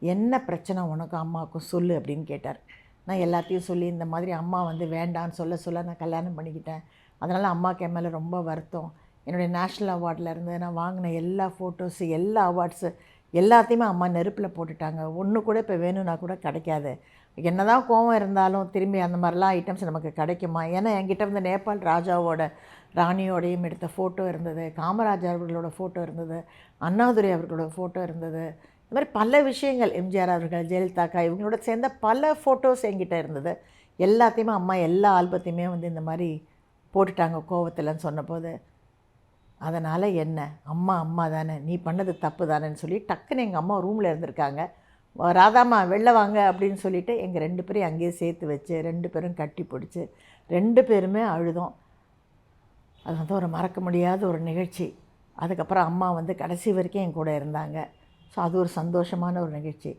என்ன பிரச்சனை உனக்கும் அம்மாவுக்கும் சொல்லு அப்படின்னு கேட்டார். நான் எல்லாத்தையும் சொல்லி இந்த மாதிரி அம்மா வந்து வேண்டான்னு சொல்ல சொல்ல நான் கல்யாணம் பண்ணிக்கிட்டேன். அதனால் அம்மாவுக்கு என் மேலே ரொம்ப வருத்தம். என்னுடைய நேஷ்னல் அவார்டில் இருந்து நான் வாங்கின எல்லா ஃபோட்டோஸு எல்லா அவார்ட்ஸு எல்லாத்தையுமே அம்மா நெருப்பில் போட்டுட்டாங்க. ஒன்று கூட இப்போ வேணும்னா கூட கிடைக்காது. என்ன தான் கோவம் இருந்தாலும் திரும்பி அந்த மாதிரிலாம் ஐட்டம்ஸ் நமக்கு கிடைக்குமா? ஏன்னா என்கிட்ட வந்து நேபாள் ராஜாவோட ராணியோடையும் எடுத்த ஃபோட்டோ இருந்தது. காமராஜர் அவர்களோட ஃபோட்டோ இருந்தது. அண்ணாதுரை அவர்களோட ஃபோட்டோ இருந்தது. இந்த மாதிரி பல விஷயங்கள் எம்ஜிஆர் அவர்கள் ஜெயலலிதாக்கா இவங்களோட சேர்ந்த பல ஃபோட்டோஸ் என்கிட்ட இருந்தது. எல்லாத்தையுமே அம்மா எல்லா ஆல்பத்தையுமே வந்து இந்த மாதிரி போட்டுட்டாங்க கோவத்தில்னு சொன்னபோது. அதனால் என்ன? அம்மா அம்மா தானே. நீ பண்ணது தப்பு தானேன்னு சொல்லி டக்குன்னு எங்கள் அம்மா ரூமில் இருந்திருக்காங்க. ராதாம்மா வெளில வாங்க அப்படின்னு சொல்லிட்டு எங்கள் ரெண்டு பேரையும் அங்கேயே சேர்த்து வச்சு ரெண்டு பேரும் கட்டி பிடிச்சி ரெண்டு பேருமே அழுதோம். அது வந்து ஒரு மறக்க முடியாத ஒரு நிகழ்ச்சி. அதுக்கப்புறம் அம்மா வந்து கடைசி வரைக்கும் என் கூட இருந்தாங்க. ஸோ அது ஒரு சந்தோஷமான ஒரு நிகழ்ச்சி.